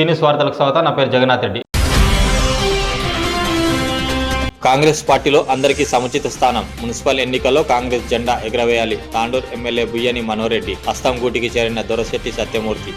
సీనియస్ వార్తలకు స్వాగతం. నా పేరు జగన్నాథ్ రెడ్డి. కాంగ్రెస్ పార్టీలో అందరికీ సముచిత స్థానం. మున్సిపల్ ఎన్నికల్లో కాంగ్రెస్ జెండా ఎగరవేయాలి. తాండూర్ ఎమ్మెల్యే బుయ్యని మనోరెడ్డి హస్తం గూటికి చేరిన దొరశెట్టి సత్యమూర్తి.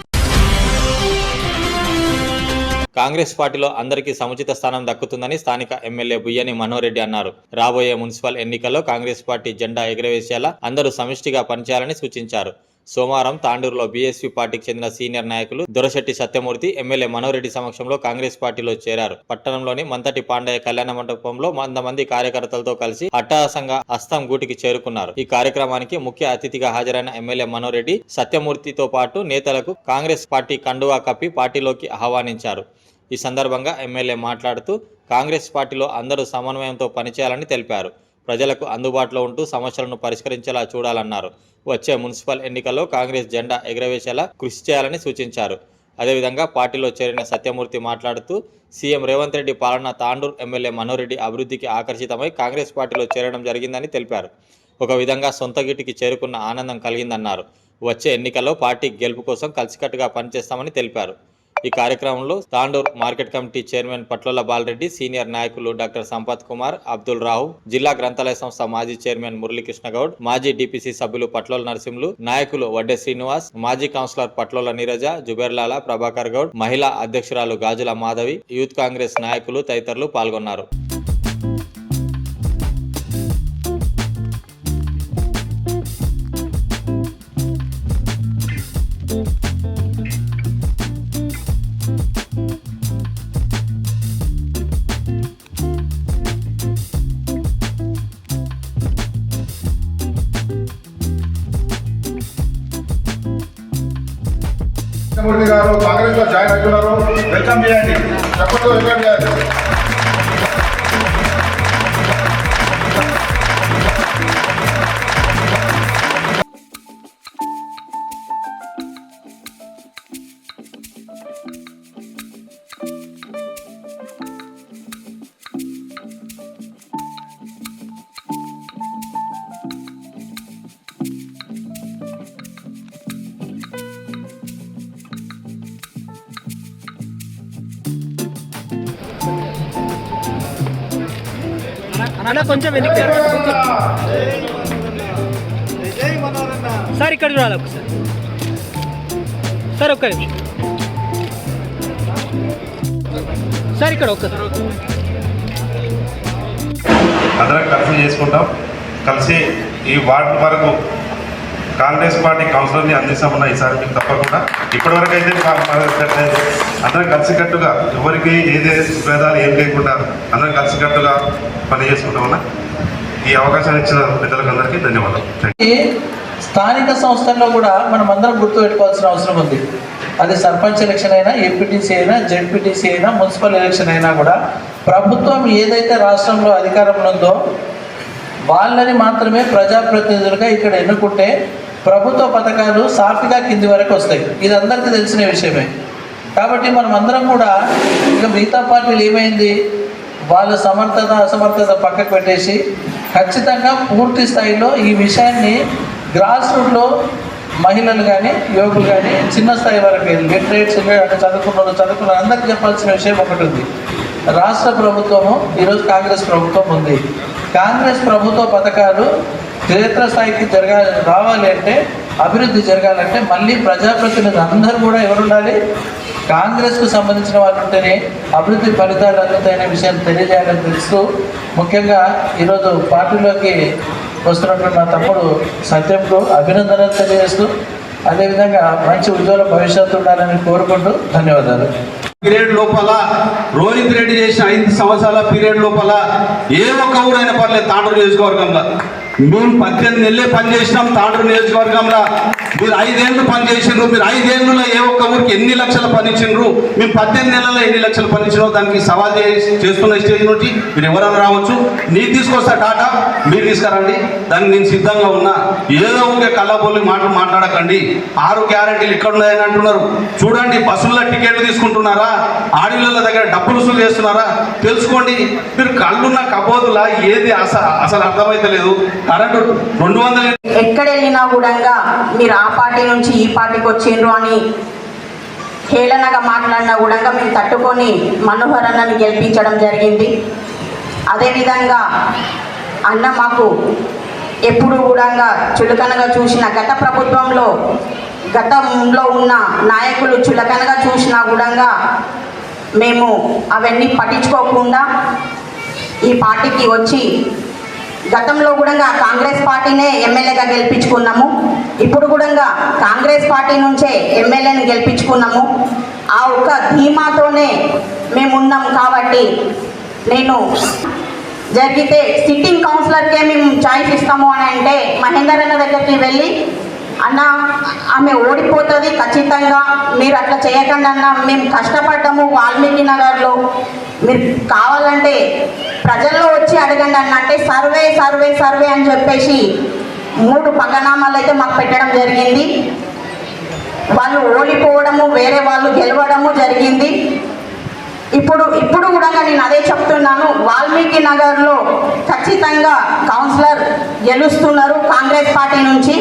కాంగ్రెస్ పార్టీలో అందరికీ సముచిత స్థానం దక్కుతుందని స్థానిక ఎమ్మెల్యే బుయ్యని మనోరెడ్డి అన్నారు. రాబోయే మున్సిపల్ ఎన్నికల్లో కాంగ్రెస్ పార్టీ జెండా ఎగరవేసేలా అందరూ సమిష్టిగా పనిచేయాలని సూచించారు. సోమవారం తాండూరులో బీఎస్పీ పార్టీకి చెందిన సీనియర్ నాయకులు దొరశెట్టి సత్యమూర్తి ఎమ్మెల్యే మనోరెడ్డి సమక్షంలో కాంగ్రెస్ పార్టీలో చేరారు. పట్టణంలోని మంతటి పాండయ్య కళ్యాణ మండపంలో వంద మంది కార్యకర్తలతో కలిసి అట్టహాసంగా హస్తం గూటికి చేరుకున్నారు. ఈ కార్యక్రమానికి ముఖ్య అతిథిగా హాజరైన ఎమ్మెల్యే మనోరెడ్డి సత్యమూర్తితో పాటు నేతలకు కాంగ్రెస్ పార్టీ కండువా కప్పి పార్టీలోకి ఆహ్వానించారు. ఈ సందర్భంగా ఎమ్మెల్యే మాట్లాడుతూ కాంగ్రెస్ పార్టీలో అందరూ సమన్వయంతో పనిచేయాలని తెలిపారు. ప్రజలకు అందుబాటులో ఉంటూ సమస్యలను పరిష్కరించేలా చూడాలన్నారు. వచ్చే మున్సిపల్ ఎన్నికల్లో కాంగ్రెస్ జెండా ఎగరవేసేలా కృషి చేయాలని సూచించారు. అదేవిధంగా పార్టీలో చేరిన సత్యమూర్తి మాట్లాడుతూ సీఎం రేవంత్ రెడ్డి పాలన తాండూర్ ఎమ్మెల్యే మనోరెడ్డి అభివృద్ధికి ఆకర్షితమై కాంగ్రెస్ పార్టీలో చేరడం జరిగిందని తెలిపారు. ఒక విధంగా సొంత గిటికి చేరుకున్న ఆనందం కలిగిందన్నారు. వచ్చే ఎన్నికల్లో పార్టీ గెలుపు కోసం కలిసికట్టుగా పనిచేస్తామని తెలిపారు. ఈ కార్యక్రమంలో Tandur market committee chairman Patlola Balareddy senior నాయకులు డాక్టర్ సంపత్ కుమార్ అబ్దుల్ రావు జిల్లా గ్రంథాలయ సంస్థ మాజీ చైర్మన్ మురళీకృష్ణ గౌడ్ మాజీ డిపిసి సభ్యులు పట్లోల నరసింహులు నాయకులు వడ్డే శ్రీనివాస్ మాజీ కౌన్సిలర్ పట్లోల నీరజ జుబేర్లాల ప్రభాకర్ గౌడ్ మహిళా అధ్యక్షురాలు గాజుల మాధవి యూత్ కాంగ్రెస్ నాయకులు తదితరులు పాల్గొన్నారు. అన్న కొంచెం వెనక్కి సార్ ఇక్కడ చూడాలి ఒకసారి. సార్ ఒక్క నిమిషం. సార్ ఇక్కడ ఒక్కసారి అందరం కలిసి చేసుకుంటాం. కలిసి ఈ వార్డు వరకు కాంగ్రెస్ పార్టీ కౌన్సిలర్ని అందిస్తామన్న ఈసారి మీకు తప్పకుండా. ఇప్పటివరకు అయితే అందరం కలిసికట్టుగా ఎవరికి ఏదే భేదాలు ఏం లేకుండా అందరం కలిసికట్టుగా పని చేసుకుంటామన్నా ఈ అవకాశాన్ని ఇచ్చిన పెద్దలకు అందరికీ ధన్యవాదాలు స్థానిక సంస్థల్లో కూడా మనం అందరం గుర్తుపెట్టుకోవాల్సిన అవసరం ఉంది. అది సర్పంచ్ ఎలక్షన్ అయినా ఏపీటీసీ అయినా జెడ్పీటీసీ అయినా మున్సిపల్ ఎలక్షన్ అయినా కూడా ప్రభుత్వం ఏదైతే రాష్ట్రంలో అధికారంలో ఉందో వాళ్ళని మాత్రమే ప్రజాప్రతినిధులుగా ఇక్కడ ఎన్నుకుంటే ప్రభుత్వ పథకాలు సాఫీగా కింది వరకు వస్తాయి. ఇది అందరికీ తెలిసిన విషయమే. కాబట్టి మనం అందరం కూడా ఇక మిగతా పార్టీలు ఏమైంది? వాళ్ళ సమర్థత అసమర్థత పక్కకు పెట్టేసి ఖచ్చితంగా పూర్తి స్థాయిలో ఈ విషయాన్ని గ్రాస్ రూట్లో మహిళలు కానీ యువకులు కానీ చిన్న స్థాయి వరకు లిటరేట్స్ అంటే చదువుకున్న వాళ్ళు చదువుకున్న అందరికీ చెప్పాల్సిన విషయం ఒకటి ఉంది. రాష్ట్ర ప్రభుత్వము ఈరోజు కాంగ్రెస్ ప్రభుత్వం ఉంది. కాంగ్రెస్ ప్రభుత్వ పథకాలు క్షేత్రస్థాయికి జరగా రావాలి అంటే అభివృద్ధి జరగాలంటే మళ్ళీ ప్రజాప్రతినిధులు అందరూ కూడా ఎవరు ఉండాలి కాంగ్రెస్కు సంబంధించిన వాళ్ళు ఉంటేనే అభివృద్ధి ఫలితాలు అందుతాయనే విషయాన్ని తెలియజేయాలని తెలుస్తూ ముఖ్యంగా ఈరోజు పార్టీలోకి వస్తున్నటువంటి మా తమ్ముడు సత్యంకు అభినందనలు తెలియజేస్తూ అదేవిధంగా మంచి ఉజ్వల భవిష్యత్తు ఉండాలని కోరుకుంటూ ధన్యవాదాలు. పీరియడ్ లోపల రోహిత్ రెడ్డి చేసిన ఐదు సంవత్సరాల పీరియడ్ లోపల ఏ ఒక్క ఊరైనా పర్లేదు తాండూరు నియోజకవర్గంలో. మేము పద్దెనిమిది నెలలే పనిచేసినాం తాండ్రు నియోజకవర్గంలో. మీరు ఐదేళ్ళు పనిచేసిండ్రు మీరు ఐదేళ్ళలో ఏ ఒక్క ఊరికి ఎన్ని లక్షలు పనిచిండ్రు మేము పద్దెనిమిది నెలల్లో ఎన్ని లక్షలు పనిచినో దానికి సవాల్ చేస్తున్న స్టేజ్ నుంచి మీరు ఎవరైనా రావచ్చు. నీకు తీసుకొస్తా టాటా మీరు తీసుకురండి. దానికి నేను సిద్ధంగా ఉన్నా. ఏదో ఊరికే కళ్ళబోలి మాటలు మాట్లాడకండి. ఆరు గ్యారంటీలు ఇక్కడ ఉన్నాయని అంటున్నారు. చూడండి బస్సుల్లో టికెట్లు తీసుకుంటున్నారా? ఆడిల దగ్గర డబ్బులు వసూలు చేస్తున్నారా? తెలుసుకోండి. మీరు కళ్ళున్న కబోదులా ఏది అసలు అసలు అర్థమైతలేదు. కరెంటు రెండు వందల ఎక్కడ వెళ్ళినా కూడా మీరు పార్టీ నుంచి ఈ పార్టీకి వచ్చిండ్రు అని హేళనగా మాట్లాడినా కూడా మేము తట్టుకొని మనోహర్ అన్నని గెలిపించడం జరిగింది. అదేవిధంగా అన్న మాకు ఎప్పుడు కూడా చులకనగా చూసిన గత ప్రభుత్వంలో గతంలో ఉన్న నాయకులు చులకనగా చూసినా కూడా మేము అవన్నీ పట్టించుకోకుండా ఈ పార్టీకి వచ్చి గతంలో కూడా కాంగ్రెస్ పార్టీనే ఎమ్మెల్యేగా గెలిపించుకున్నాము. ఇప్పుడు కూడా కాంగ్రెస్ పార్టీ నుంచే ఎమ్మెల్యేని గెలిపించుకున్నాము. ఆ ఒక్క ధీమాతోనే మేము ఉన్నాం కాబట్టి నేను జరిగితే సిట్టింగ్ కౌన్సిలర్కే మేము ఛాయిస్ ఇస్తాము అని అంటే మహేందర్ అన్న దగ్గరికి వెళ్ళి అన్న ఆమె ఓడిపోతుంది ఖచ్చితంగా మీరు అట్లా చేయకండి అన్న మేము కష్టపడ్డాము వాల్మీకి నగర్లో. మీరు కావాలంటే ప్రజల్లో వచ్చి అడగండి అన్న అంటే సర్వే సర్వే సర్వే అని చెప్పేసి మూడు పగనామాలు అయితే మాకు పెట్టడం జరిగింది. వాళ్ళు ఓడిపోవడము వేరే వాళ్ళు గెలవడము జరిగింది. ఇప్పుడు ఇప్పుడు కూడా నేను అదే చెప్తున్నాను. వాల్మీకి నగర్లో ఖచ్చితంగా కౌన్సిలర్ గెలుస్తున్నారు కాంగ్రెస్ పార్టీ నుంచి.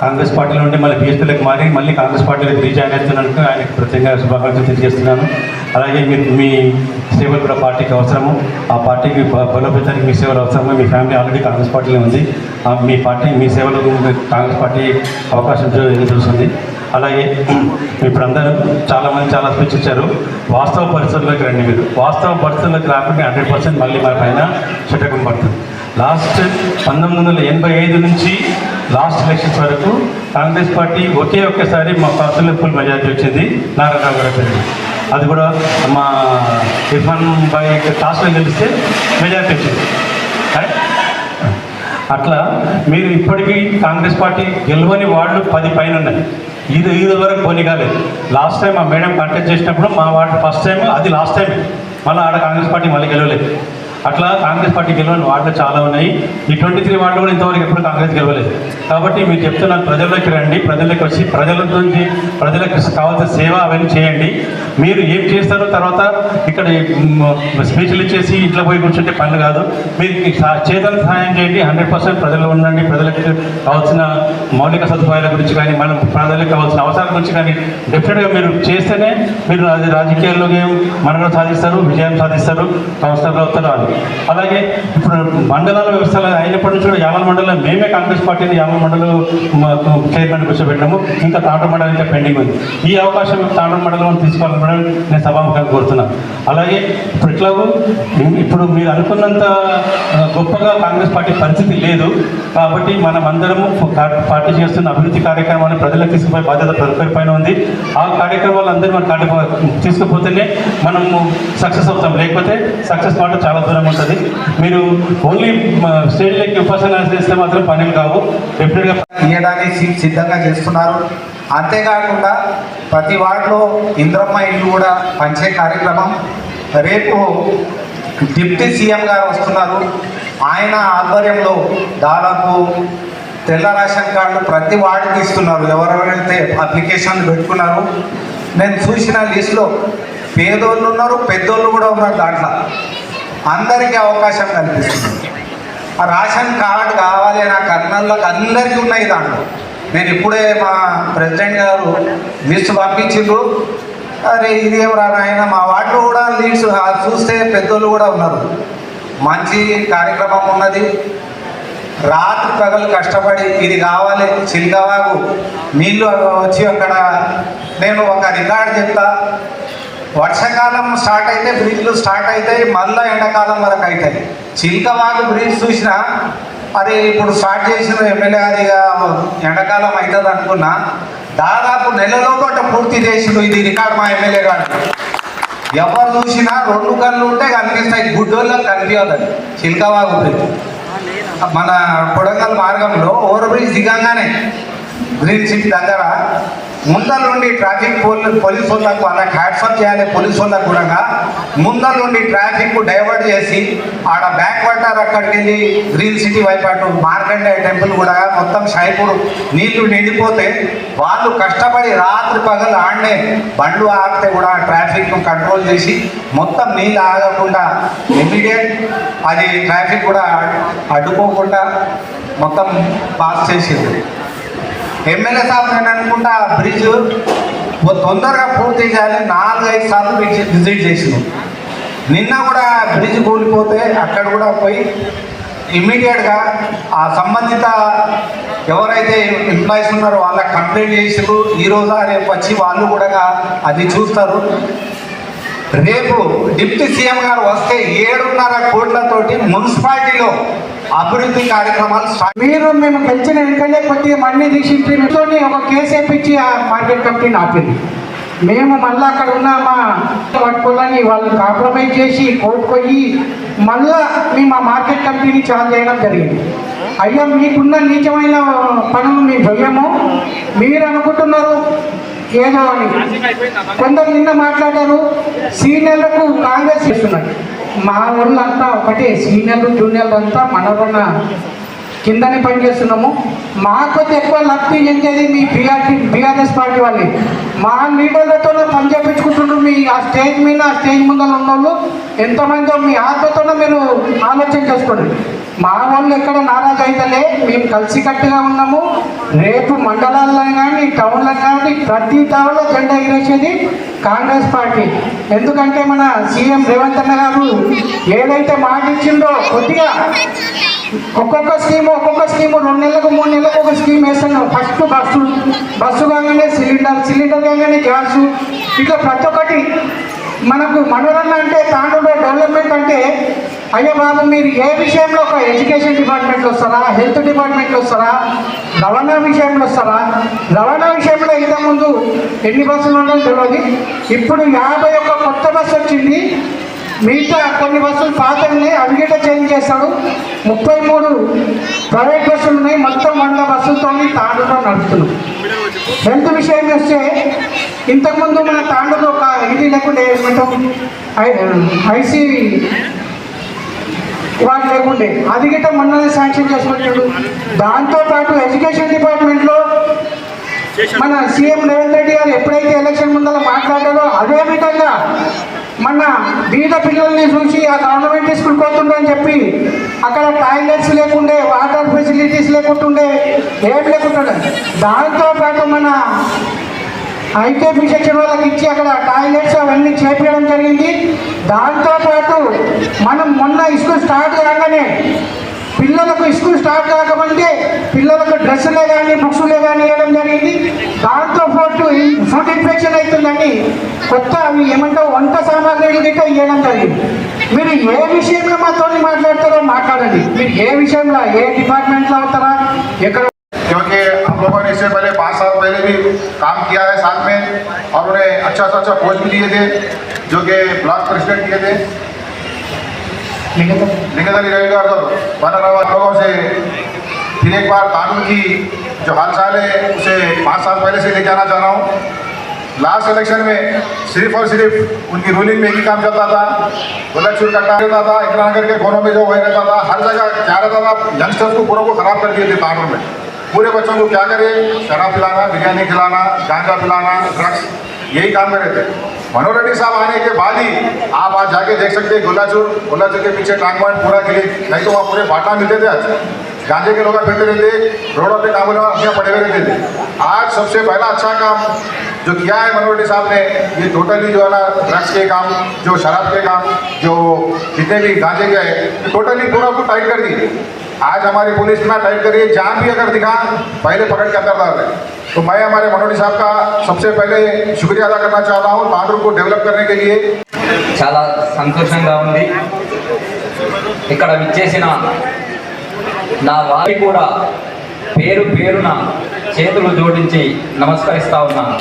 కాంగ్రెస్ పార్టీలో నుండి మళ్ళీ బీఎస్పీలకు మారి మళ్ళీ కాంగ్రెస్ పార్టీలకు రీజాయిన్ అవుతున్నందుకు ఆయనకు ప్రత్యేకంగా శుభాకాంక్షలు తెలియజేస్తున్నాను. అలాగే మీరు మీ సేవలు కూడా పార్టీకి అవసరము. ఆ పార్టీకి బలోపేతానికి మీ సేవలు అవసరము. మీ ఫ్యామిలీ ఆల్రెడీ కాంగ్రెస్ పార్టీలో ఉంది. ఆ, మీ పార్టీ మీ సేవలకు కాంగ్రెస్ పార్టీ అవకాశం ఎదురు చూస్తుంది అలాగే ఇప్పుడు అందరూ చాలామంది చాలా స్పీచ్ ఇచ్చారు వాస్తవ పరిస్థితుల్లోకి రండి మీరు. వాస్తవ పరిస్థితుల్లోకి రాకుండా హండ్రెడ్ పర్సెంట్ మళ్ళీ మన పైన చట్టకం పడుతుంది. లాస్ట్ పంతొమ్మిది వందల ఎనభై ఐదు నుంచి లాస్ట్ ఎలక్షన్స్ వరకు కాంగ్రెస్ పార్టీ ఒకే ఒక్కసారి మా పార్టీలో ఫుల్ మెజార్టీ వచ్చింది నారాయణరావు గారి అది కూడా మా ఇర్ఫాన్ బాయ్ టాస్లో గెలిస్తే మెజార్టీ వచ్చింది. అట్లా మీరు ఇప్పటికీ కాంగ్రెస్ పార్టీ గెలవని వాళ్ళు పది పైన ఉన్నాయి. ఇది ఇది వరకు పోనీ కాలేదు. లాస్ట్ టైం మా మేడం కంటెస్ట్ చేసినప్పుడు మా వాళ్ళు ఫస్ట్ టైం అది లాస్ట్ టైం మళ్ళీ ఆడ కాంగ్రెస్ పార్టీ మళ్ళీ గెలవలేదు. అట్లా కాంగ్రెస్ పార్టీ గెలవని వార్డులు చాలా ఉన్నాయి. ఈ ట్వంటీ త్రీ వార్డులు కూడా ఇంతవరకు ఎప్పుడు కాంగ్రెస్ గెలవలేదు. కాబట్టి మీరు చెప్తున్నాను ప్రజల్లోకి రండి ప్రజల్లోకి వచ్చి ప్రజల నుంచి ప్రజలకు కావాల్సిన సేవ అవన్నీ చేయండి. మీరు ఏం చేస్తారో తర్వాత ఇక్కడ స్పీచ్లు ఇచ్చేసి ఇంట్లో పోయి కూర్చుంటే పనులు కాదు. మీరు చేతన సహాయం చేయండి హండ్రెడ్ పర్సెంట్ ప్రజలు ఉండండి. ప్రజలకు కావాల్సిన మౌలిక సదుపాయాల గురించి కానీ మనం ప్రజలకు కావాల్సిన అవసరాల గురించి కానీ డెఫినెట్గా మీరు చేస్తేనే మీరు రాజకీయాల్లో మనుగడ సాధిస్తారు విజయం సాధిస్తారు సంస్థలు అవుతారు అలాగే ఇప్పుడు మండలాల వ్యవస్థలు అయినప్పటి నుంచి కూడా యామల మండలం మేమే కాంగ్రెస్ పార్టీని యామల మండలం చైర్మన్ కూర్చోబెట్టాము. ఇంకా తాండ్ర మండలం ఇంకా పెండింగ్ ఉంది. ఈ అవకాశం తాండ్ర మండలం తీసుకోవాలని మేడం నేను సభాముఖంగా కోరుతున్నాను అలాగే ఇప్పుడు ఎట్లాగో ఇప్పుడు మీరు అనుకున్నంత గొప్పగా కాంగ్రెస్ పార్టీ పరిస్థితి లేదు. కాబట్టి మనం అందరము పార్టీ చేస్తున్న అభివృద్ధి కార్యక్రమాన్ని ప్రజలకు తీసుకుపోయే బాధ్యత ప్రతి పైన ఉంది. ఆ కార్యక్రమాలు అందరూ మనం తీసుకుపోతేనే మనము సక్సెస్ అవుతాం. లేకపోతే సక్సెస్ మాట చాలా దూరం ఉంటుంది. మీరు ఓన్లీ స్టేజ్లోకి ఉపాసన చేస్తే మాత్రం పనులు కావు. డెఫినెట్గా తీయడానికి సిద్ధంగా చేస్తున్నారు. అంతేకాకుండా ప్రతి వార్డులో ఇంద్రమ్మ ఇల్లు కూడా పంచే కార్యక్రమం. రేపు డిప్యూటీ సీఎం గారు వస్తున్నారు. ఆయన ఆధ్వర్యంలో దాదాపు తెల్ల రేషన్ కార్డులు ప్రతి వార్డుకి ఇస్తున్నారు. ఎవరెవరైతే అప్లికేషన్లు పెట్టుకున్నారు నేను చూసిన లిస్టులో పేదోళ్ళు ఉన్నారు పెద్దోళ్ళు కూడా ఉన్నారు దాంట్లో. అందరికీ అవకాశం కల్పిస్తుంది. ఆ రేషన్ కార్డు కావాలి నాకు అన్నళ్ళకి అందరికీ ఉన్నాయి దాంట్లో. నేను ఇప్పుడే మా ప్రెసిడెంట్ గారు లిస్ట్ పంపించిండ్రు. అరే ఇదేం రాయన మా వాటిలో కూడా లీడ్స్ చూస్తే పెద్దోళ్ళు కూడా ఉన్నారు. మంచి కార్యక్రమం ఉన్నది. రాత్రి పగలు కష్టపడి ఇది కావాలి చిల్కవాకు నీళ్ళు వచ్చి అక్కడ నేను ఒక రికార్డు చెప్తా. వర్షాకాలం స్టార్ట్ అయితే బ్రిడ్జ్లు స్టార్ట్ అవుతాయి మళ్ళీ ఎండాకాలం వరకు అవుతాయి. చిల్కవాగు బ్రిడ్జ్ చూసినా అది ఇప్పుడు స్టార్ట్ చేసిన ఎమ్మెల్యే గారిగా ఎండాకాలం అవుతుంది అనుకున్నా దాదాపు నెలలో అంటే పూర్తి చేసిండు ఇది రికార్డ్ మా ఎమ్మెల్యే గారు. ఎవరు చూసినా రెండు కళ్ళు ఉంటే కనిపిస్తాయి గుడ్డోళ్ళకి కనిపించదు చిల్కవాగు బ్రిడ్జ్. మన కొడంగల్ మార్గంలో ఓవర్ బ్రిడ్జ్ దిగంగానే గ్రీన్ సిటీ దగ్గర ముందర నుండి ట్రాఫిక్ పోలీ పోలీస్ వాళ్ళకు అలా హ్యాట్సప్ చేయాలి పోలీస్ వాళ్ళకు కూడా ముందర నుండి ట్రాఫిక్ డైవర్ట్ చేసి ఆడ బ్యాక్ వాటర్ అక్కడికి వెళ్ళి గ్రీన్ సిటీ వైపు అటు మార్కండే టెంపుల్ కూడా మొత్తం షాయిపూర్ నీళ్ళు నిండిపోతే వాళ్ళు కష్టపడి రాత్రి పగలు ఆడనే బండ్లు ఆగితే కూడా ట్రాఫిక్ కంట్రోల్ చేసి మొత్తం నీళ్ళు ఆగకుండా ఇమీడియట్ అది ట్రాఫిక్ కూడా అడ్డుకోకుండా మొత్తం పాస్ చేసింది ఎమ్మెల్యే సాబ్ నేను అనుకుంటా ఆ బ్రిడ్జ్ తొందరగా పూర్తి చేయాలి. నాలుగైదు సార్లు విజిట్ చేసినాం. నిన్న కూడా బ్రిడ్జ్ కూలిపోతే అక్కడ కూడా పోయి ఇమ్మీడియట్గా ఆ సంబంధిత ఎవరైతే ఎంప్లాయీస్ ఉన్నారో వాళ్ళకి కంప్లైంట్ చేసారు ఈరోజు రేపు వచ్చి వాళ్ళు కూడా అది చూస్తారు. రేపు డిప్యూటీ సీఎం గారు వస్తే ఏడున్నర కోట్లతోటి మున్సిపాలిటీలో అభివృద్ధి కార్యక్రమాలు మీరు మేము పెంచిన వెంటనే కొద్దిగా మన్ని తీసి ఒక కేసు వేపించి ఆ మార్కెట్ కమిటీని ఆపింది మేము మళ్ళీ అక్కడ ఉన్న మా పట్టుకోవాలని వాళ్ళు కాంప్రమైజ్ చేసి కోర్టు మళ్ళా మేము ఆ మార్కెట్ కమిటీని ఛార్జ్ చేయడం జరిగింది. అయ్యా మీకున్న నీచమైన పనులు మేము చెయ్యము. మీరు అనుకుంటున్నారు ఏదో అని కొందరు నిన్న మాట్లాడారు సీనియర్లకు కాంగ్రెస్ ఇస్తున్నారు మా ఊళ్ళంతా ఒకటే సీనియర్లు జూనియర్లు అంతా మన కిందనే పనిచేస్తున్నాము మాకు ఎక్కువ లబ్ధి చెందేది మీ బీఆర్టీ బీఆర్ఎస్ పార్టీ వాళ్ళని మా లీడర్లతో పని చేయించుకుంటున్నారు మీ ఆ స్టేజ్ మీద ఆ స్టేజ్ ముందర ఉన్న వాళ్ళు ఎంతమందో మీ ఆత్మతోనే మీరు ఆలోచన చేసుకోండి. మా వాళ్ళు ఎక్కడ నారాజు అయితలే. మేము కలిసికట్టుగా ఉన్నాము. రేపు మండలాల్లో కానీ టౌన్లో కానీ ప్రతి టౌన్లో జెండా ఎగిరేసేది కాంగ్రెస్ పార్టీ. ఎందుకంటే మన సీఎం రేవంత్ అన్న గారు ఏదైతే మాట ఇచ్చిందో కొద్దిగా ఒక్కొక్క స్కీమ్ ఒక్కొక్క స్కీమ్ రెండు నెలలకు మూడు నెలలకు ఒక స్కీమ్ వేస్తున్నారు ఫస్ట్ బస్సు బస్సు కాగానే సిలిండర్ సిలిండర్ కాగానే గ్యాస్. ఇట్లా ప్రతి ఒక్కటి మనకు మనోరన్న అంటే తాండూరు డెవలప్మెంట్ అంటే అయ్యో బాబు మీరు ఏ విషయంలో ఒక ఎడ్యుకేషన్ డిపార్ట్మెంట్లో వస్తారా హెల్త్ డిపార్ట్మెంట్లో వస్తారా రవాణా విషయంలో వస్తారా రవాణా విషయంలో ఇంతకుముందు ఎన్ని బస్సులు ఉండో తెలియదు. ఇప్పుడు యాభై ఒక్క కొత్త బస్సు వచ్చింది. మిగతా కొన్ని బస్సులు పాత ఉన్నాయి అవి కూడా చేంజ్ చేస్తాడు ముప్పై మూడు ప్రైవేట్ బస్సులు ఉన్నాయి మొత్తం వంద బస్సులతో తాండూలో నడుపుతున్నాం హెల్త్ విషయం వస్తే ఇంతకుముందు మన తాండూలో ఒక ఇది లేకుండా ఏమంటాం ఐసీ వాటి లేకుండే అది గిట్ట మొన్ననే శాంక్షన్ చేసుకుంటాడు దాంతో పాటు ఎడ్యుకేషన్ డిపార్ట్మెంట్లో మన సీఎం రేవంత్ రెడ్డి గారు ఎప్పుడైతే ఎలక్షన్ ముందర మాట్లాడారో అదే విధంగా మొన్న బీద పిల్లల్ని చూసి ఆ గవర్నమెంట్ స్కూల్ పోతుండని చెప్పి అక్కడ టాయిలెట్స్ లేకుండే వాటర్ ఫెసిలిటీస్ లేకుంటుండే ఏం లేకుంటుండే. దాంతో పాటు మన ఐకేపీ సెక్షన్ వాళ్ళకి ఇచ్చి అక్కడ టాయిలెట్స్ అవన్నీ చేపించడం జరిగింది. దాంతో పాటు మనం మొన్న స్కూల్ స్టార్ట్ కాగానే పిల్లలకు స్కూల్ స్టార్ట్ కాకముందే పిల్లలకు డ్రెస్సులే కానీ బుక్స్లే కానీ ఇవ్వడం జరిగింది దాంతో పాటు ఫుడ్ ఇన్ఫెక్షన్ అవుతుందని కొత్త అవి ఏమంటావు వంట సామాగ్రిలు గిట్ట ఇవ్వడం జరిగింది మీరు ఏ విషయంలో మాతో మాట్లాడతారో మాట్లాడండి మీరు ఏ విషయంలో ఏ డిపార్ట్మెంట్లో అవుతారా ఎక్కడ क्योंकि हम लोगों ने इससे पहले पाँच साल पहले भी काम किया है साथ में और उन्हें अच्छा से अच्छा पोस्ट भी दिए थे जो कि ब्लॉक प्रेसिडेंट किए थे तो लोगों से फिर एक बार कानून की जो हालचाल है उसे पाँच साल पहले से लेके आना चाह रहा हूँ लास्ट इलेक्शन में सिर्फ़ और सिर्फ़ उनकी रूलिंग में ही काम चलता था बुलटचूर कट्टा रहता था इतना नगर के कोनों में जो वही रहता था हर जगह क्या रहता था यंगस्टर्स को पूरा को खराब कर दिए थे तांडूर में पूरे बच्चों को क्या करे शराब पिलाना बिरयानी खिलाना गांजा पिलाना ड्रग्स यही काम कर रहे थे। मनोहर रेड्डी साहब आने के बाद ही आप आज जाके देख सकते हैं गोलाचूर गोलाचूर के पीछे टांग पॉइंट पूरा क्लिक नहीं तो वहाँ पूरे बाटा मिलते थे आज। गांजे के लोग फिरते रहते, रोडों पे काम अपने पड़े हुए रहते थे। आज सबसे पहला अच्छा काम जो किया है मनोहर रेड्डी साहब ने, ये टोटली जो है ना ड्रग्स के काम, जो शराब के काम, जो जितने भी गांजे के है टोटली पूरा को टाइट कर दी आज हमारी पुलिस इतना टाइट करी है जहाँ भी अगर दिखा, पहले पकड़ के अंदर डाल रहे तो मैं हमारे मनोहर साहब का सबसे पहले शुक्रिया अदा करना चाहता हूँ तांडूर को डेवलप करने के लिए చాలా సంతోషంగా ఉంది ఇక్కడ విచ్చేసిన నా వారి కూడా పేరు పేరున చేతులు జోడించి నమస్కరిస్తా ఉన్నాను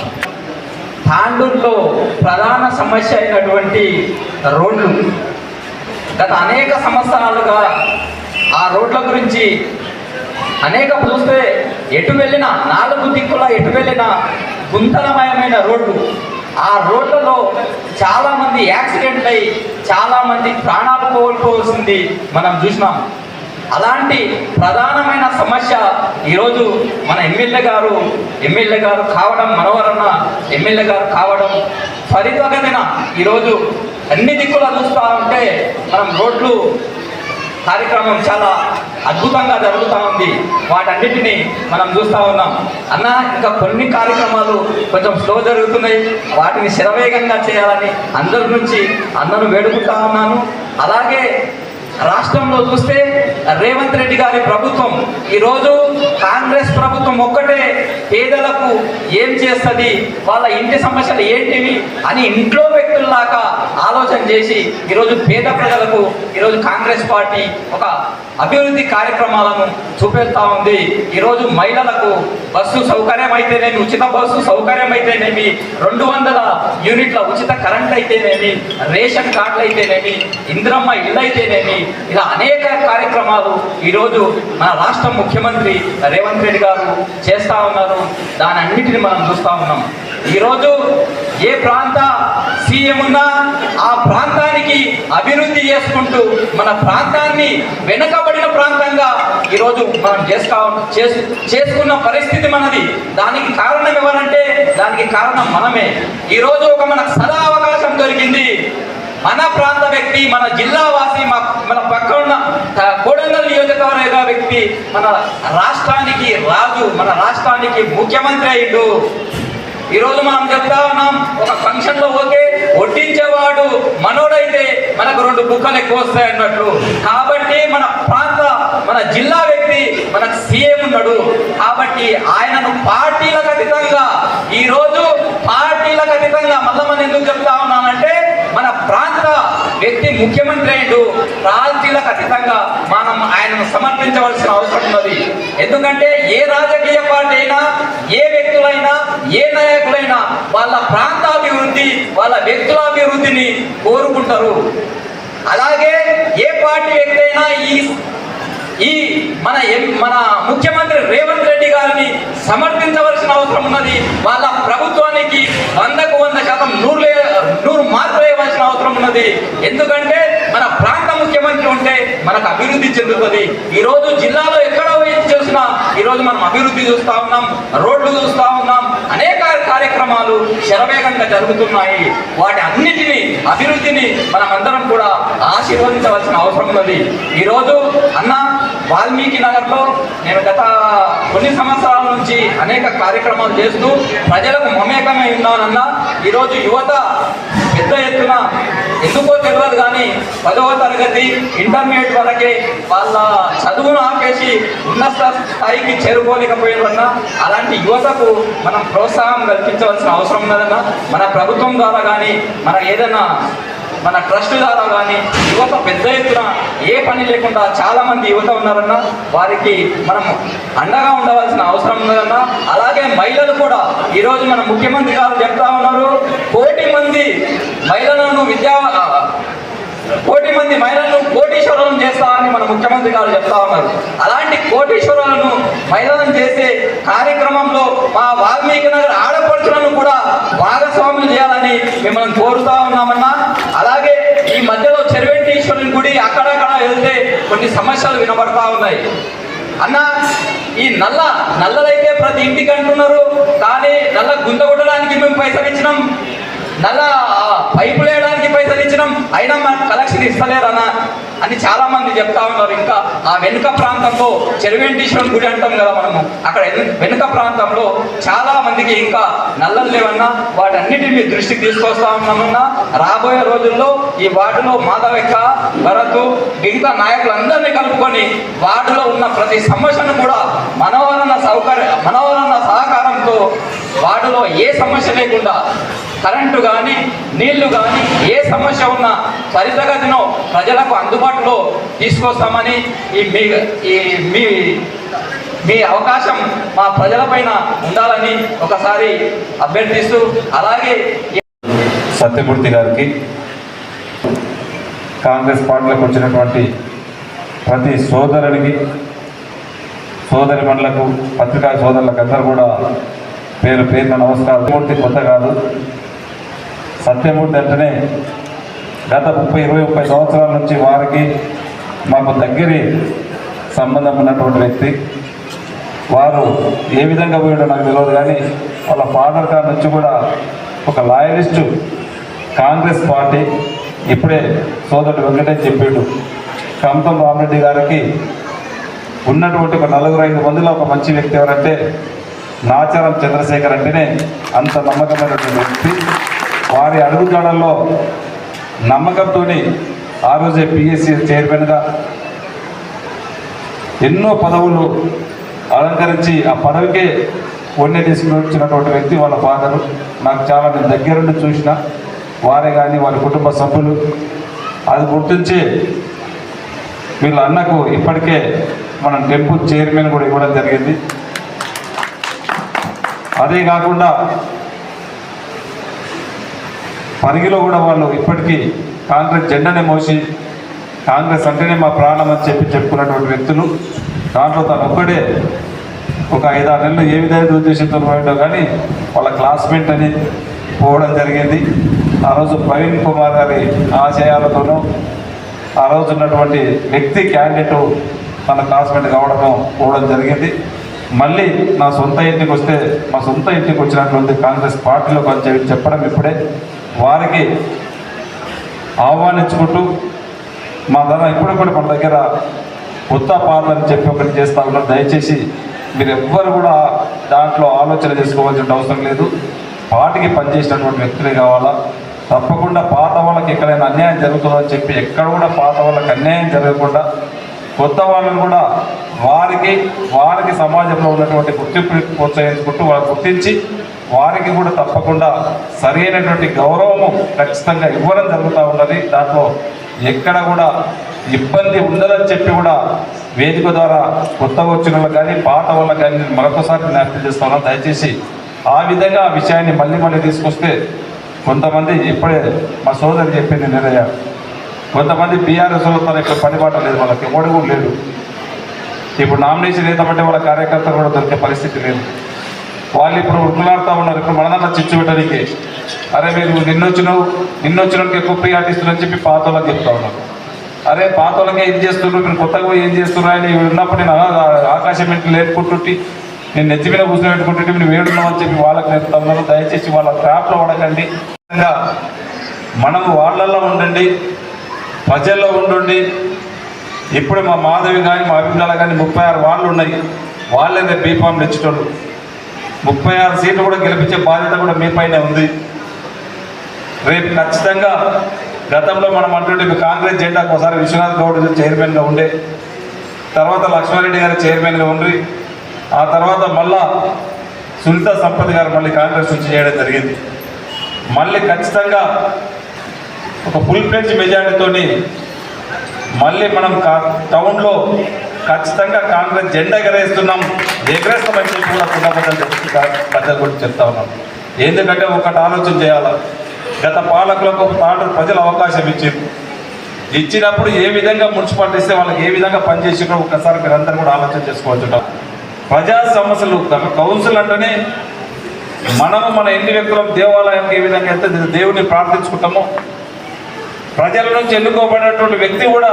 తాండూరులో ప్రధాన సమస్య అయినటువంటి రోడ్లు గత అనేక సంవత్సరాలుగా ఆ రోడ్ల గురించి అనేక చూస్తే ఎటు వెళ్ళినా నాలుగు దిక్కుల ఎటు వెళ్ళినా గుంతలమయమైన రోడ్లు ఆ రోడ్లలో చాలామంది యాక్సిడెంట్ అయి చాలామంది ప్రాణాలు కోల్పోవలసింది మనం చూసినాం. అలాంటి ప్రధానమైన సమస్య ఈరోజు మన ఎమ్మెల్యే గారు ఎమ్మెల్యే గారు కావడం మనవరన్న ఎమ్మెల్యే గారు కావడం ఫలితగదిన ఈరోజు అన్ని దిక్కులా చూస్తూ ఉంటే మనం రోడ్లు కార్యక్రమం చాలా అద్భుతంగా జరుగుతూ ఉంది. వాటన్నిటినీ మనం చూస్తూ ఉన్నాం. అన్న ఇంకా కొన్ని కార్యక్రమాలు కొంచెం స్లో జరుగుతున్నాయి. వాటిని శరవేగంగా చేయాలని అందరి నుంచి అందరూ వేడుకుంటా ఉన్నాను. అలాగే రాష్ట్రంలో చూస్తే రేవంత్ రెడ్డి గారి ప్రభుత్వం ఈరోజు కాంగ్రెస్ ప్రభుత్వం ఒక్కటే పేదలకు ఏం చేస్తుంది వాళ్ళ ఇంటి సమస్యలు ఏంటివి అని ఇంట్లో వ్యక్తుల్లాగా ఆలోచన చేసి ఈరోజు పేద ప్రజలకు ఈరోజు కాంగ్రెస్ పార్టీ ఒక అభివృద్ధి కార్యక్రమాలను చూపెడతా ఉంది. ఈరోజు మహిళలకు బస్సు సౌకర్యం అయితేనేమి ఉచిత బస్సు సౌకర్యం అయితేనేమి రెండు వందల యూనిట్ల ఉచిత కరెంట్ అయితేనేమి రేషన్ కార్డులు అయితేనేమి ఇంద్రమ్మ ఇల్లు అయితేనేమి ఇలా అనేక కార్యక్రమాలు ఈరోజు మన రాష్ట్ర ముఖ్యమంత్రి రేవంత్ రెడ్డి గారు చేస్తా ఉన్నారు. దాని అన్నిటిని మనం చూస్తా ఉన్నాం. ఈరోజు ఏ ప్రాంత సీఎం ఉన్నా ఆ ప్రాంతానికి అభివృద్ధి చేసుకుంటూ మన ప్రాంతాన్ని వెనుకబడిన ప్రాంతంగా ఈరోజు మనం చేసుకో చేసు చేసుకున్న పరిస్థితి మనది. దానికి కారణం ఎవరంటే దానికి కారణం మనమే. ఈరోజు ఒక మనకు సదా అవకాశం దొరికింది మన ప్రాంత వ్యక్తి మన జిల్లా వాసి మన పక్క ఉన్న కోడంగల్ నియోజకవర్గ వ్యక్తి మన రాష్ట్రానికి రాజు మన రాష్ట్రానికి ముఖ్యమంత్రి అయ్యిండు. ఈరోజు మనం చెప్తా ఉన్నాం ఒక ఫంక్షన్లో ఓకే వడ్డించేవాడు మనోడైతే మనకు రెండు బుక్కలు ఎక్కువ వస్తాయి అన్నట్లు కాబట్టి మన ప్రాంత మన జిల్లా వ్యక్తి మనకు సీఎం ఉన్నాడు. కాబట్టి ఆయనను పార్టీలకు అతీతంగా ఈ రోజు పార్టీలకు అతీతంగా మళ్ళీ మనం ఎందుకు చెప్తా ఉన్నానంటే మన ప్రాంత వ్యక్తి ముఖ్యమంత్రి అయిండు పార్టీలకు అతీతంగా మనం ఆయనను సమర్థించవలసిన అవసరం ఉన్నది. ఎందుకంటే ఏ రాజకీయ పార్టీ అయినా ఏ వ్యక్తులైనా ఏ నాయకులైనా వాళ్ళ ప్రాంతాభివృద్ధి వాళ్ళ వ్యక్తుల అభివృద్ధిని కోరుకుంటారు. అలాగే ఏ పార్టీ వ్యక్తి అయినా ఈ ఈ మన మన ముఖ్యమంత్రి రేవంత్ రెడ్డి గారిని సమర్థించవలసిన అవసరం ఉన్నది. వాళ్ళ ప్రభుత్వానికి వందకు వంద శాతం నూరు మార్పులు అవసరం ఉన్నది. ఎందుకంటే మన ప్రాంత ముఖ్యమంత్రి ఉంటే మనకు అభివృద్ధి చెందుతుంది. ఈ రోజు జిల్లాలో ఎక్కడ చూసినా ఈరోజు రోజు మనం అభివృద్ధి చూస్తా ఉన్నాం రోడ్లు చూస్తా ఉన్నాం అనేక కార్యక్రమాలు శరవేగంగా జరుగుతున్నాయి. వాటి అన్నిటినీ అభివృద్ధిని మనం అందరం కూడా ఆశీర్వదించవలసిన అవసరం ఉన్నది. ఈరోజు అన్న వాల్మీకి నగర్లో నేను గత కొన్ని సంవత్సరాల నుంచి అనేక కార్యక్రమాలు చేస్తూ ప్రజలకు మమేకమై ఉన్నానన్న ఈరోజు యువత పెద్ద ఎత్తున ఎందుకో తెలియదు కానీ పదవ తరగతి ఇంటర్మీడియట్ వరకే వాళ్ళ చదువును ఆపేసి ఉన్నత స్థాయికి చేరుకోలేకపోయినన్నా అలాంటి యువతకు మనం ప్రోత్సాహం కల్పించవలసిన అవసరం ఉన్నదన్న మన ప్రభుత్వం ద్వారా కానీ మన ఏదైనా మన ట్రస్ట్ ద్వారా కానీ యువత పెద్ద ఎత్తున ఏ పని లేకుండా చాలా మంది యువత ఉన్నారన్న వారికి మనం అండగా ఉండవలసిన అవసరం ఉన్నదన్న అలాగే మహిళలు కూడా ఈరోజు మన ముఖ్యమంత్రి గారు చెప్తా ఉన్నారు కోటి మంది మహిళలను విద్యా కోటి మంది మహిళలను కోటీశ్వరులను చేస్తా అని మన ముఖ్యమంత్రి గారు చెప్తా ఉన్నారు. అలాంటి కోటీశ్వరులను మహిళలను చేసే కార్యక్రమంలో మా వాల్మీకి నగర్ ఆడపడుచులను కూడా భాగస్వామ్యం చేయాలని మిమ్మల్ని కోరుతా ఉన్నామన్నా అలాగే ఈ మధ్యలో చెరువెంటీశ్వరుని గుడి అక్కడక్కడ వెళ్తే కొన్ని సమస్యలు వినబడతా ఉన్నాయి. అన్న ఈ నల్ల నల్లలైతే ప్రతి ఇంటికి అంటున్నారు కానీ నల్ల గుంత కొట్టడానికి మేము పైసలు ఇచ్చినాం. నల్ల ఆ, పైపులు వేయడానికి పైసలు ఇచ్చినాం. అయినా మనకు కలెక్షన్ ఇస్తలేరన్న అని చాలా మంది చెప్తా ఉన్నారు. ఇంకా ఆ వెనుక ప్రాంతంలో చెరువెంటీశ్వరం గుడి అంటాం కదా మనము. అక్కడ వెనుక ప్రాంతంలో చాలా మందికి ఇంకా నల్లలు లేవన్నా వాటన్నిటిని దృష్టికి తీసుకొస్తా ఉన్నామన్నా రాబోయే రోజుల్లో ఈ వార్డులో మాధవెక్క భరత్ మిగతా నాయకులందరినీ కలుపుకొని వార్డులో ఉన్న ప్రతి సమస్యను కూడా మనవరన్న సౌకర్య మనవరన్న సహకారంతో వార్డులో ఏ సమస్య లేకుండా కరెంటు కానీ నీళ్ళు కానీ ఏ సమస్య ఉన్నా త్వరితగతిన ప్రజలకు అందుబాటులో తీసుకొస్తామని ఈ మీ ఈ మీ మీ అవకాశం మా ప్రజలపైన ఉండాలని ఒకసారి అభ్యర్థిస్తూ అలాగే సత్యమూర్తి గారికి కాంగ్రెస్ పార్టీలకు వచ్చినటువంటి ప్రతి సోదరునికి సోదరి మండలకు పత్రికా సోదరులకు అందరూ కూడా పేరు పేరున నమస్కారం. పూర్తి కొత్త కాదు. సత్యమూర్తి అంటేనే గత ముప్పై ఇరవై ముప్పై సంవత్సరాల నుంచి వారికి మాకు దగ్గరి సంబంధం ఉన్నటువంటి వ్యక్తి. వారు ఏ విధంగా పోయాడో నాకు తెలియదు కానీ వాళ్ళ ఫాదర్ గారి నుంచి కూడా ఒక లాయలిస్టు కాంగ్రెస్ పార్టీ ఇప్పుడే సోదరుడు వెంకటేష్ చెప్పిండు. కమతం రామరెడ్డి గారికి ఉన్నటువంటి ఒక నలుగురు ఐదు మందిలో ఒక మంచి వ్యక్తి ఎవరంటే నాచారం చంద్రశేఖర్ అంటేనే అంత నమ్మకమైనటువంటి వ్యక్తి. వారి అడుగుజాడల్లో నమ్మకంతో ఆ రోజే పిఎస్సి చైర్మన్గా ఎన్నో పదవులు అలంకరించి ఆ పదవికే వన్నె తీసుకొచ్చినటువంటి వ్యక్తి వాళ్ళ ఫాదరు నాకు చాలా నేను దగ్గరుండి చూసిన వారే కానీ వారి కుటుంబ సభ్యులు. అది గుర్తించి వీళ్ళ అన్నకు ఇప్పటికే మనం టెంపుల్ చైర్మన్ కూడా ఇవ్వడం జరిగింది. అదే కాకుండా పరిగిలో కూడా వాళ్ళు ఇప్పటికీ కాంగ్రెస్ జెండానే మోసి కాంగ్రెస్ అంటేనే మా ప్రాణం అని చెప్పి చెప్పుకున్నటువంటి వ్యక్తులు. దాంట్లో తను ఒక్కడే ఒక ఐదారు నెలలు ఏ విధంగా ఉద్దేశంతో పోయిండో కానీ వాళ్ళ క్లాస్మేట్ అని పోవడం జరిగింది. ఆ రోజు ప్రవీణ్ కుమార్ గారి ఆశయాలతోనూ ఆ రోజు ఉన్నటువంటి వ్యక్తి క్యాండిడేట్ తన క్లాస్మేట్ కావడము పోవడం జరిగింది. మళ్ళీ నా సొంత ఇంటికి వస్తే మా సొంత ఇంటికి వచ్చినటువంటి కాంగ్రెస్ పార్టీలో కొంచెం చెప్పడం ఇప్పుడే. వారికి ఆహ్వానించుకుంటూ మా ధర ఇప్పుడు కూడా మన దగ్గర కొత్త పార్లని చెప్పి ఒకటి చేస్తా ఉన్నారు. దయచేసి మీరు ఎవ్వరు కూడా దాంట్లో ఆలోచన చేసుకోవాల్సిన అవసరం లేదు. పార్టీకి పనిచేసినటువంటి వ్యక్తులే కావాలా? తప్పకుండా పాత వాళ్ళకి ఎక్కడైనా అన్యాయం జరుగుతుందని చెప్పి ఎక్కడ కూడా పాత వాళ్ళకి అన్యాయం జరగకుండా కొత్త వాళ్ళని కూడా వారికి వారికి సమాజంలో ఉన్నటువంటి గుర్తింపు ప్రోత్సహించుకుంటూ వాళ్ళు గుర్తించి వారికి కూడా తప్పకుండా సరైనటువంటి గౌరవము ఖచ్చితంగా ఇవ్వడం జరుగుతూ ఉన్నది. దాంట్లో ఎక్కడ కూడా ఇబ్బంది ఉండదని చెప్పి కూడా వేదిక ద్వారా కొత్తగా వచ్చిన వాళ్ళకి కానీ పాట వాళ్ళకి కానీ నేను మరొకసారి జ్ఞాపకం చేస్తా ఉన్నాను దయచేసి ఆ విధంగా ఆ విషయాన్ని మళ్ళీ మళ్ళీ తీసుకొస్తే కొంతమంది ఇప్పుడే మా సోదరి చెప్పింది నిర్ణయ కొంతమంది బీఆర్ఎస్లో తన ఇక్కడ పనిపాట లేదు వాళ్ళకి ఎవడు కూడా లేడు. ఇప్పుడు నామినేషన్ వేద్దామంటే వాళ్ళ కార్యకర్తలు కూడా దొరికే పరిస్థితి లేదు. వాళ్ళు ఇప్పుడు ఉరుకులాడుతూ ఉన్నారు. ఇప్పుడు మనదన్న చిచ్చు పెట్టడానికి. అరే మీరు నిన్నొచ్చినావు నిన్నొచ్చినకి ఎక్కువ ప్రియారిటీ ఇస్తున్నారని చెప్పి పాత వాళ్ళకి చెప్తా ఉన్నారు. అరే పాత వాళ్ళకే ఏం చేస్తున్నారు? మీరు కొత్తగా ఏం చేస్తున్నారు? అని ఉన్నప్పుడు నేను ఆకాశం ఇంటి లేపుకుంటుంటే నేను నెత్తి మీద కూర్చొని పెట్టుకుంటుంటే మీరు వేడున్నామని చెప్పి వాళ్ళకి నేర్పుతా ఉన్నారు. దయచేసి వాళ్ళ ట్రాప్లో పడకండి. మనం వాళ్ళల్లో ఉండండి ప్రజల్లో ఉండండి. ఇప్పుడు మా మాధవి కానీ మా అభిప్రాయాలు కానీ ముప్పై ఆరు వాళ్ళు ఉన్నాయి. వాళ్ళే రేపు బీఫామ్ ఇచ్చేటోళ్ళు ముప్పై ఆరు సీట్లు కూడా గెలిపించే బాధ్యత కూడా మీపైనే ఉంది. రేపు ఖచ్చితంగా గతంలో మనం అంటుంటే కాంగ్రెస్ జెండా ఒకసారి విశ్వనాథ్ గౌడ్ చైర్మన్గా ఉండే తర్వాత లక్ష్మారెడ్డి గారు చైర్మన్గా ఉండి ఆ తర్వాత మళ్ళా సునీత సంపత్ గారు మళ్ళీ కాంగ్రెస్ నుంచి చేయడం జరిగింది. మళ్ళీ ఖచ్చితంగా ఒక ఫుల్ ప్లేజ్ మెజారిటీతోని మళ్ళీ మనం కా- టౌన్లో ఖచ్చితంగా కాంగ్రెస్ జెండా ఎగరేస్తున్నాం. ఎగరేస్తామని చెప్పి కూడా కుండబద్దలు చెప్పి బద్దలు కూడా చెప్తా ఉన్నాం. ఎందుకంటే ఒకటి ఆలోచన చేయాలా? గత పాలకులకు తాడు ప్రజలు అవకాశం ఇచ్చింది ఇచ్చినప్పుడు ఏ విధంగా మున్సిపాలిటీ ఇస్తే వాళ్ళకి ఏ విధంగా పనిచేసిందో ఒకసారి మీరు కూడా ఆలోచన చేసుకోవచ్చు ప్రజా సమస్యలు కౌన్సిల్ అంటేనే మనము మన ఇంటి వ్యక్తులం దేవాలయానికి ఏ విధంగా అయితే దేవుని ప్రార్థించుకుంటామో ప్రజల నుంచి ఎన్నుకోబడినటువంటి వ్యక్తి కూడా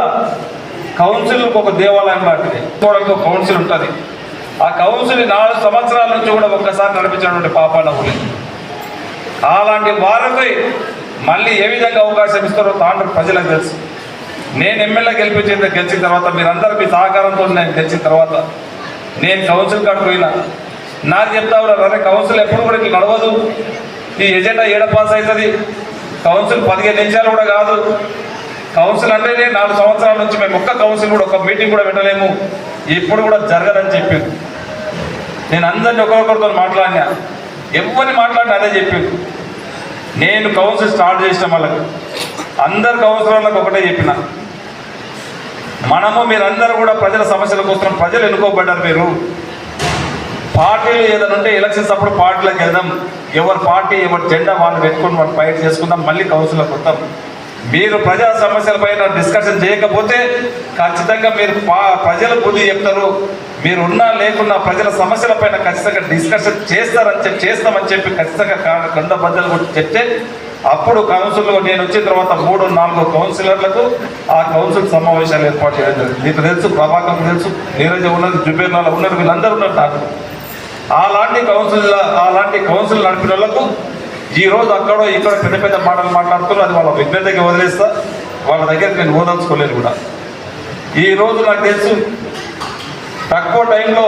కౌన్సిల్ ఒక దేవాలయం లాంటిది. చూడడానికి ఒక కౌన్సిల్ ఉంటుంది ఆ కౌన్సిల్ నాలుగు సంవత్సరాల నుంచి కూడా ఒక్కసారి నడిపించినటువంటి పాపాల లేదు అలాంటి వారికి మళ్ళీ ఏ విధంగా అవకాశం ఇస్తారో తాండ్ర ప్రజలకు తెలుసు. నేను ఎమ్మెల్యే గెలిపించింది గెలిచిన తర్వాత మీరందరూ మీ సహకారంతో నేను గెలిచిన తర్వాత నేను కౌన్సిల్ కాడికి పోయినా. నాకు చెప్తా ఉన్నారు కౌన్సిల్ ఎప్పుడు కూడా ఇట్లా నడవదు. ఈ ఎజెండా ఏడ పాస్ అవుతుంది? కౌన్సిల్ పదిహేను నిమిషాలు కూడా కాదు. కౌన్సిల్ అంటేనే నాలుగు సంవత్సరాల నుంచి మేము ఒక్క కౌన్సిల్ కూడా ఒక్క మీటింగ్ కూడా పెట్టలేము. ఇప్పుడు కూడా జరగదని చెప్పారు. నేను అందరిని ఒకరికొకరితో మాట్లాడినా. ఎవరిని మాట్లాడినా అదే చెప్పారు. నేను కౌన్సిల్ స్టార్ట్ చేసిన వాళ్ళకి అందరు కౌన్సిలర్లకు ఒకటే చెప్పిన. మనము మీరందరూ కూడా ప్రజల సమస్యల కోసం ప్రజలు ఎన్నుకోబడ్డారు మీరు. పార్టీలు ఏదైనా ఉంటే ఎలక్షన్స్ అప్పుడు పార్టీలకు వెళ్దాం. ఎవరి పార్టీ ఎవరి జెండా వాళ్ళు పెట్టుకొని వాళ్ళు ఫైట్ చేసుకుందాం. మళ్ళీ కౌన్సిల్కి వస్తాం మీరు ప్రజా సమస్యలపైన డిస్కషన్ చేయకపోతే ఖచ్చితంగా మీరు పా- ప్రజల బుద్ధి చెప్తారు. మీరు ఉన్నా లేకున్నా ప్రజల సమస్యలపైన ఖచ్చితంగా డిస్కషన్ చేస్తారని చెప్పి చేస్తామని చెప్పి ఖచ్చితంగా కా- బద్దలు కూడా చెప్తే అప్పుడు కౌన్సిల్లో నేను వచ్చిన తర్వాత మూడు నాలుగు కౌన్సిలర్లకు ఆ కౌన్సిల్ సమావేశాలు ఏర్పాటు చేయడం జరిగింది. మీకు తెలుసు ప్రభాకర్ తెలుసు నీరజ ఉన్నది జుబేర్లాల్ ఉన్నారు వీళ్ళందరూ ఉన్నారు నాకు. అలాంటి కౌన్సిల్ అలాంటి కౌన్సిల్ నడిపిన వాళ్ళకు ఈ రోజు అక్కడో ఇక్కడ పెద్ద పెద్ద మాటలు మాట్లాడుతున్నారు అది వాళ్ళ విజ్ఞతకి వదిలేస్తా. వాళ్ళ దగ్గర నేను ఓదలుచుకోలేను కూడా. ఈ రోజు నాకు తెలుసు తక్కువ టైంలో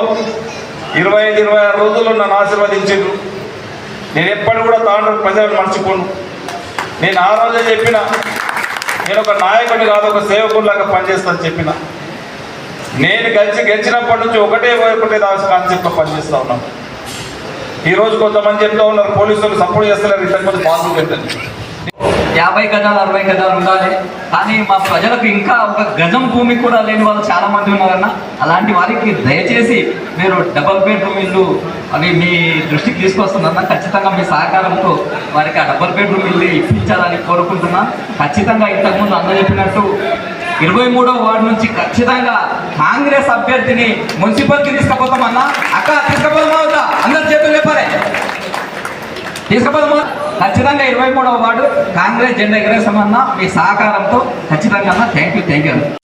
ఇరవై ఐదు ఇరవై ఆరు రోజుల్లో నన్ను ఆశీర్వదించారు నేను ఎప్పటి కూడా తాండ్రు ప్రజలను మర్చిపోను. నేను ఆ రోజే చెప్పిన నేను ఒక నాయకుని కాదు ఒక సేవకుడిలాగా పనిచేస్తాను చెప్పిన. నేను గెలిచి గెలిచినప్పటి నుంచి ఒకటే ఒకటే దాని కాన్సెప్ట్లో పనిచేస్తూ ఉన్నాను. ఈ రోజు కొంతమంది చెప్తా ఉన్నారు పోలీసులు సపోర్ట్ చేస్తున్నారు ఇంతకుముందు బాధలు పెట్టండి యాభై గజాలు అరవై గజాలు ఉండాలి. కానీ మా ప్రజలకు ఇంకా ఒక గజం భూమి కూడా లేని వాళ్ళు చాలా మంది ఉన్నారన్న. అలాంటి వారికి దయచేసి మీరు డబల్ బెడ్రూమ్ ఇల్లు అవి మీ దృష్టికి తీసుకొస్తుందన్న ఖచ్చితంగా మీ సహకారంతో వారికి ఆ డబల్ బెడ్రూమ్ ఇల్లు ఇప్పించాలని కోరుకుంటున్నా. ఖచ్చితంగా ఇంతకుముందు అందజెప్పినట్టు ఇరవై మూడో వార్డు నుంచి ఖచ్చితంగా కాంగ్రెస్ అభ్యర్థిని మున్సిపల్కి తీసుకుపోతామన్నా? అక్క తీసుకుపోదామా వద్దా? అందరు చేతులు లేపారే. తీసుకుపోదామా? ఖచ్చితంగా ఇరవై మూడవ వార్డు కాంగ్రెస్ జెండా ఎగరేసామన్నా మీ సహకారంతో ఖచ్చితంగా థ్యాంక్ యూ థ్యాంక్ యూ